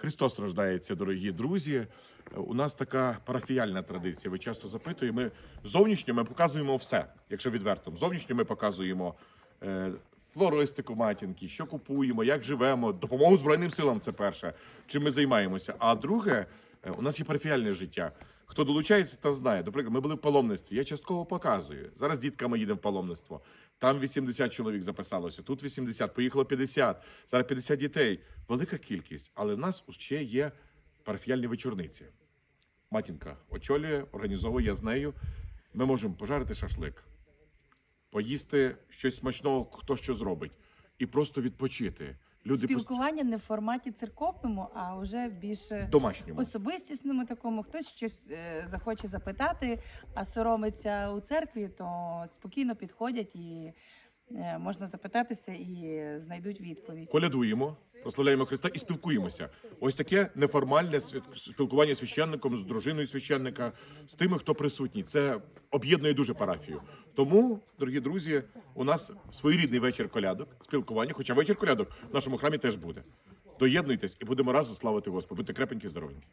Христос рождається, дорогі друзі. У нас така парафіяльна традиція. Ви часто запитуєте. Ми зовнішньо ми показуємо все, якщо відверто. Зовнішньо ми показуємо е, флористику матінки, що купуємо, як живемо, допомогу Збройним силам це перше, чим ми займаємося. А друге, е, у нас є парафіяльне життя. Хто долучається, та знає. Наприклад, ми були в паломництві. Я частково показую. Зараз дітками їдемо в паломництво. Там 80 чоловік записалося, тут 80, поїхало 50, зараз 50 дітей. Велика кількість, але в нас ще є парафіяльні вечорниці. Матінка очолює, організовує я з нею. Ми можемо пожарити шашлик, поїсти щось смачного, хто що зробить, і просто відпочити. Люди Спілкування не в форматі церковному, а вже в більш домашньому. особистісному такому. Хтось щось е, захоче запитати, а соромиться у церкві, то спокійно підходять і можна запитатися і знайдуть відповідь. колядуємо, прославляємо Христа і спілкуємося. Ось таке неформальне спілкування з священником, з дружиною священника, з тими, хто присутній. Це об'єднує дуже парафію. Тому, дорогі друзі, у нас своєрідний вечір колядок, спілкування, хоча вечір колядок в нашому храмі теж буде. Доєднуйтесь і будемо разом славити Господа. Будьте крепенькі, здоровенькі.